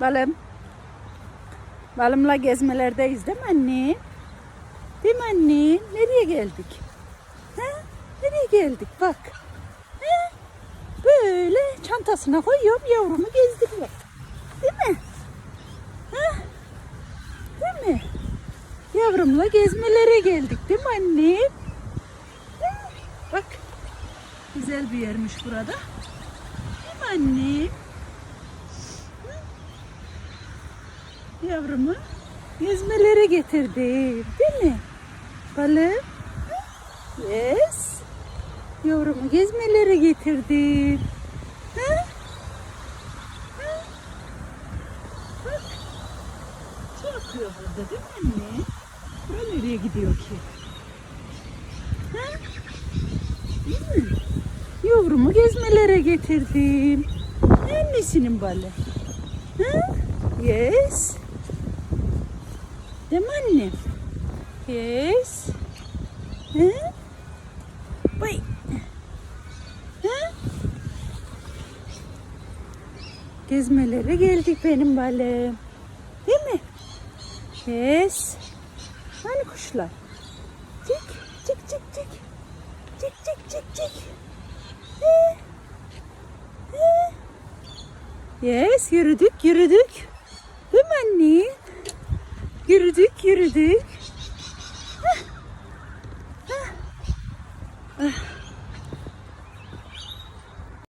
Balım. Balımla gezmelerdeyiz değil mi anne? Değil mi anne? Nereye geldik? Ha? Nereye geldik? Bak. Ha? Böyle çantasına koyuyorum yavrumu gezdiriyor. Değil mi? Ha? Değil mi? Yavrumla gezmelere geldik değil mi anne? Ha? Bak. Güzel bir yermiş burada. Değil mi anne? Yavrumu gezmelere getirdim. Değil mi? Balım. Yes. Yavrumu gezmelere getirdim. Ha? Ha? Bak. Şey yapıyor burada değil mi anne? Bura nereye gidiyor ki? Ha? Değil mi? Yavrumu gezmelere getirdim. Annesinin balı. Ha? Yes. Değil mi anne? Yes. Ha? Vay. Ha? Gezmelere geldik benim balım. Değil mi? Yes. Hani kuşlar? Çık, çık, çık, çık. Çık, çık, çık, çık. He. He. Yes, yürüdük, yürüdük yürüdük, yürüdük. Ah. Ah. Ah.